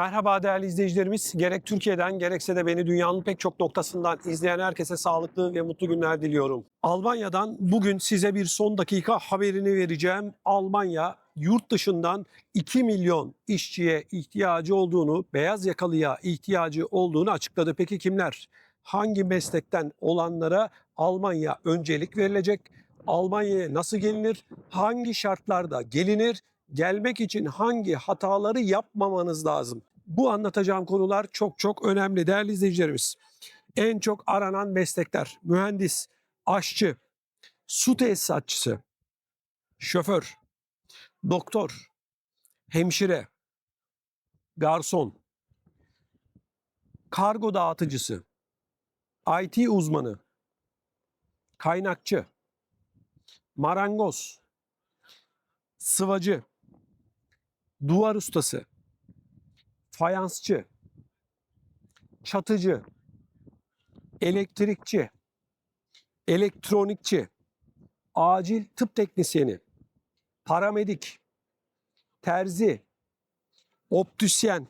Merhaba değerli izleyicilerimiz. Gerek Türkiye'den gerekse de beni dünyanın pek çok noktasından izleyen herkese sağlıklı ve mutlu günler diliyorum. Almanya'dan bugün size bir son dakika haberini vereceğim. Almanya yurt dışından 2 milyon işçiye ihtiyacı olduğunu, beyaz yakalıya ihtiyacı olduğunu açıkladı. Peki kimler? Hangi meslekten olanlara Almanya öncelik verilecek? Almanya'ya nasıl gelinir? Hangi şartlarda gelinir? gelmek için hangi hataları yapmamanız lazım? Bu anlatacağım konular çok çok önemli değerli izleyicilerimiz. En çok aranan meslekler mühendis, aşçı, su tesisatçısı, şoför, doktor, hemşire, garson, kargo dağıtıcısı, IT uzmanı, kaynakçı, marangoz, sıvacı, duvar ustası, fayansçı, çatıcı, elektrikçi, elektronikçi, acil tıp teknisyeni, paramedik, terzi, optisyen,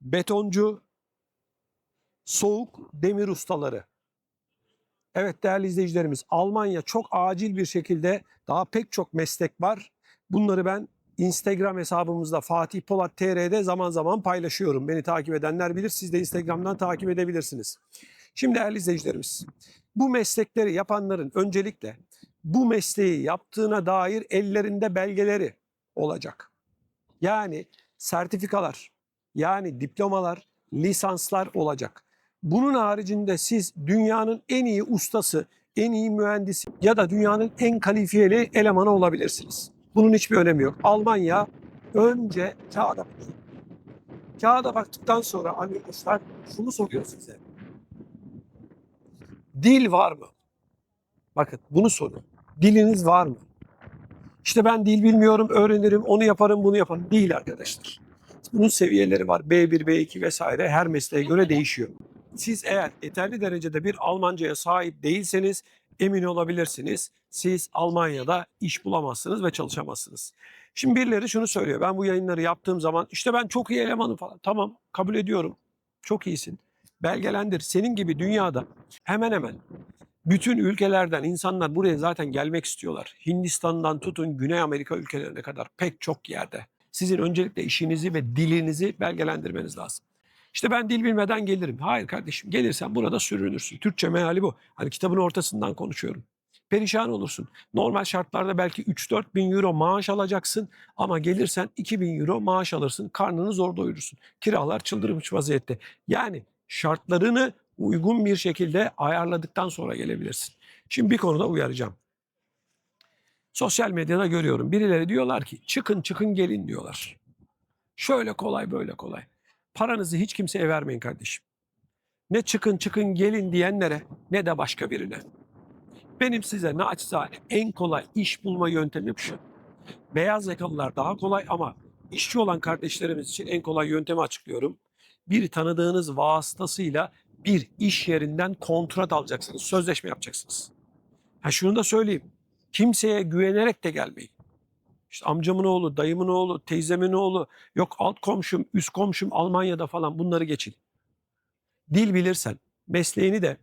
betoncu, soğuk demir ustaları. Evet değerli izleyicilerimiz Almanya çok acil bir şekilde daha pek çok meslek var. Bunları ben Instagram hesabımızda Fatih Polat TR'de zaman zaman paylaşıyorum. Beni takip edenler bilir. Siz de Instagram'dan takip edebilirsiniz. Şimdi değerli izleyicilerimiz, bu meslekleri yapanların öncelikle bu mesleği yaptığına dair ellerinde belgeleri olacak. Yani sertifikalar, yani diplomalar, lisanslar olacak. Bunun haricinde siz dünyanın en iyi ustası, en iyi mühendisi ya da dünyanın en kalifiyeli elemanı olabilirsiniz. Bunun hiçbir önemi yok. Almanya önce kağıda bakıyor. Kağıda baktıktan sonra arkadaşlar şunu soruyor size. Dil var mı? Bakın bunu sorun. Diliniz var mı? İşte ben dil bilmiyorum, öğrenirim, onu yaparım, bunu yaparım. Değil arkadaşlar. Bunun seviyeleri var. B1, B2 vesaire her mesleğe göre değişiyor. Siz eğer yeterli derecede bir Almancaya sahip değilseniz emin olabilirsiniz. Siz Almanya'da iş bulamazsınız ve çalışamazsınız. Şimdi birileri şunu söylüyor. Ben bu yayınları yaptığım zaman işte ben çok iyi elemanım falan. Tamam kabul ediyorum. Çok iyisin. Belgelendir. Senin gibi dünyada hemen hemen bütün ülkelerden insanlar buraya zaten gelmek istiyorlar. Hindistan'dan tutun Güney Amerika ülkelerine kadar pek çok yerde. Sizin öncelikle işinizi ve dilinizi belgelendirmeniz lazım. İşte ben dil bilmeden gelirim. Hayır kardeşim gelirsen burada sürünürsün. Türkçe meali bu. Hani kitabın ortasından konuşuyorum. Perişan olursun. Normal şartlarda belki 3-4 bin euro maaş alacaksın ama gelirsen 2 bin euro maaş alırsın. Karnını zor doyurursun. Kiralar çıldırmış vaziyette. Yani şartlarını uygun bir şekilde ayarladıktan sonra gelebilirsin. Şimdi bir konuda uyaracağım. Sosyal medyada görüyorum. Birileri diyorlar ki çıkın çıkın gelin diyorlar. Şöyle kolay böyle kolay. Paranızı hiç kimseye vermeyin kardeşim. Ne çıkın çıkın gelin diyenlere ne de başka birine. Benim size naçizane en kolay iş bulma yöntemim şu. Beyaz yakalılar daha kolay ama işçi olan kardeşlerimiz için en kolay yöntemi açıklıyorum. Bir tanıdığınız vasıtasıyla bir iş yerinden kontrat alacaksınız, sözleşme yapacaksınız. Ha şunu da söyleyeyim. Kimseye güvenerek de gelmeyin. İşte amcamın oğlu, dayımın oğlu, teyzemin oğlu, yok alt komşum, üst komşum Almanya'da falan bunları geçin. Dil bilirsen, mesleğini de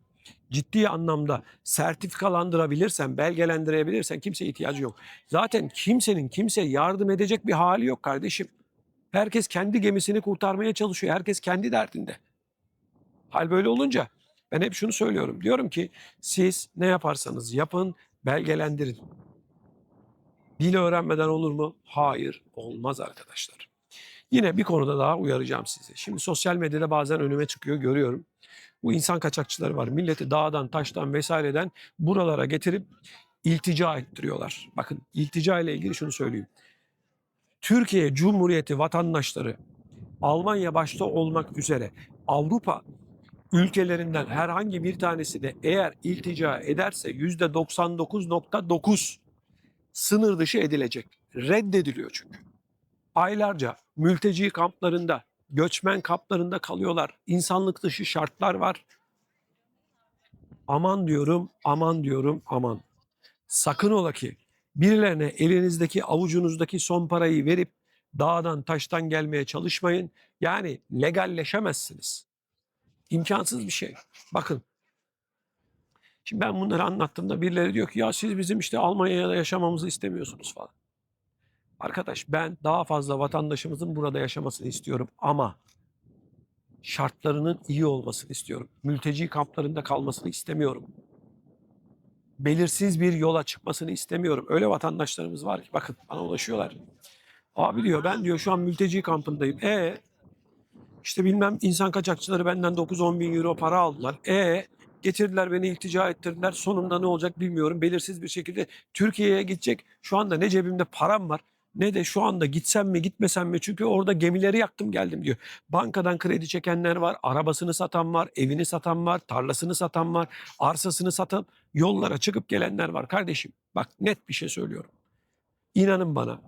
ciddi anlamda sertifikalandırabilirsen, belgelendirebilirsen kimseye ihtiyacı yok. Zaten kimsenin kimseye yardım edecek bir hali yok kardeşim. Herkes kendi gemisini kurtarmaya çalışıyor. Herkes kendi derdinde. Hal böyle olunca ben hep şunu söylüyorum. Diyorum ki siz ne yaparsanız yapın, belgelendirin. Dil öğrenmeden olur mu? Hayır, olmaz arkadaşlar. Yine bir konuda daha uyaracağım sizi. Şimdi sosyal medyada bazen önüme çıkıyor, görüyorum. Bu insan kaçakçıları var. Milleti dağdan, taştan vesaireden buralara getirip iltica ettiriyorlar. Bakın iltica ile ilgili şunu söyleyeyim. Türkiye Cumhuriyeti vatandaşları Almanya başta olmak üzere Avrupa ülkelerinden herhangi bir tanesi de eğer iltica ederse %99.9 sınır dışı edilecek. Reddediliyor çünkü. Aylarca mülteci kamplarında, göçmen kamplarında kalıyorlar. İnsanlık dışı şartlar var. Aman diyorum, aman diyorum, aman. Sakın ola ki birilerine elinizdeki avucunuzdaki son parayı verip Dağdan taştan gelmeye çalışmayın. Yani legalleşemezsiniz. İmkansız bir şey. Bakın. Şimdi ben bunları anlattığımda birileri diyor ki ya siz bizim işte Almanya'da yaşamamızı istemiyorsunuz falan. Arkadaş ben daha fazla vatandaşımızın burada yaşamasını istiyorum ama şartlarının iyi olmasını istiyorum. Mülteci kamplarında kalmasını istemiyorum. Belirsiz bir yola çıkmasını istemiyorum. Öyle vatandaşlarımız var ki bakın bana ulaşıyorlar. Abi diyor ben diyor şu an mülteci kampındayım. E işte bilmem insan kaçakçıları benden 9-10 bin euro para aldılar. E getirdiler beni iltica ettirdiler. Sonunda ne olacak bilmiyorum. Belirsiz bir şekilde Türkiye'ye gidecek. Şu anda ne cebimde param var ne de şu anda gitsem mi gitmesem mi çünkü orada gemileri yaktım geldim diyor. Bankadan kredi çekenler var, arabasını satan var, evini satan var, tarlasını satan var, arsasını satan yollara çıkıp gelenler var kardeşim. Bak net bir şey söylüyorum. İnanın bana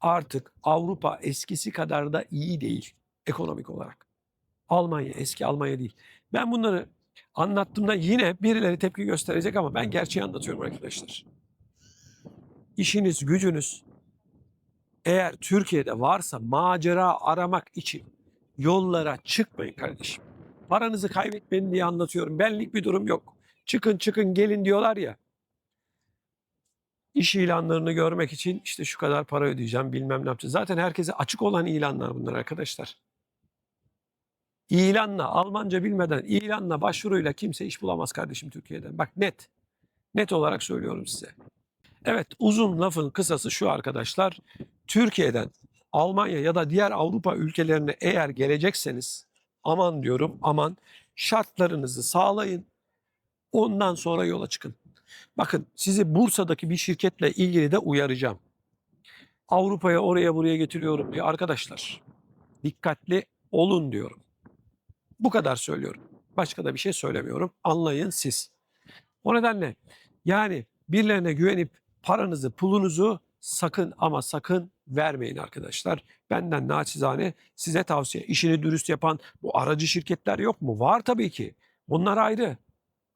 artık Avrupa eskisi kadar da iyi değil ekonomik olarak. Almanya eski Almanya değil. Ben bunları anlattığımda yine birileri tepki gösterecek ama ben gerçeği anlatıyorum arkadaşlar. İşiniz, gücünüz eğer Türkiye'de varsa macera aramak için yollara çıkmayın kardeşim. Paranızı kaybetmeyin diye anlatıyorum. Benlik bir durum yok. Çıkın çıkın gelin diyorlar ya. İş ilanlarını görmek için işte şu kadar para ödeyeceğim bilmem ne yapacağım. Zaten herkese açık olan ilanlar bunlar arkadaşlar. İlanla Almanca bilmeden ilanla başvuruyla kimse iş bulamaz kardeşim Türkiye'den. Bak net. Net olarak söylüyorum size. Evet uzun lafın kısası şu arkadaşlar. Türkiye'den Almanya ya da diğer Avrupa ülkelerine eğer gelecekseniz aman diyorum aman şartlarınızı sağlayın. Ondan sonra yola çıkın. Bakın sizi Bursa'daki bir şirketle ilgili de uyaracağım. Avrupa'ya oraya buraya getiriyorum diye arkadaşlar. Dikkatli olun diyorum. Bu kadar söylüyorum. Başka da bir şey söylemiyorum. Anlayın siz. O nedenle yani birilerine güvenip paranızı, pulunuzu sakın ama sakın vermeyin arkadaşlar. Benden naçizane size tavsiye. İşini dürüst yapan bu aracı şirketler yok mu? Var tabii ki. Bunlar ayrı.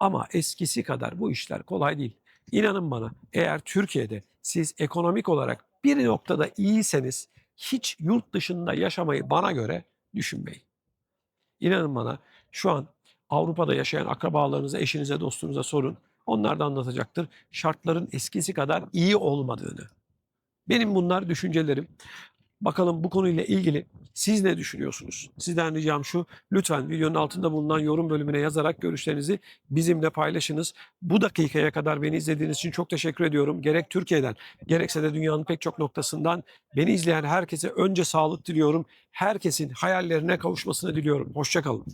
Ama eskisi kadar bu işler kolay değil. İnanın bana eğer Türkiye'de siz ekonomik olarak bir noktada iyiyseniz hiç yurt dışında yaşamayı bana göre düşünmeyin. İnanın bana şu an Avrupa'da yaşayan akrabalarınıza, eşinize, dostunuza sorun. Onlar da anlatacaktır. Şartların eskisi kadar iyi olmadığını. Benim bunlar düşüncelerim. Bakalım bu konuyla ilgili siz ne düşünüyorsunuz? Sizden ricam şu, lütfen videonun altında bulunan yorum bölümüne yazarak görüşlerinizi bizimle paylaşınız. Bu dakikaya kadar beni izlediğiniz için çok teşekkür ediyorum. Gerek Türkiye'den, gerekse de dünyanın pek çok noktasından beni izleyen herkese önce sağlık diliyorum. Herkesin hayallerine kavuşmasını diliyorum. Hoşçakalın.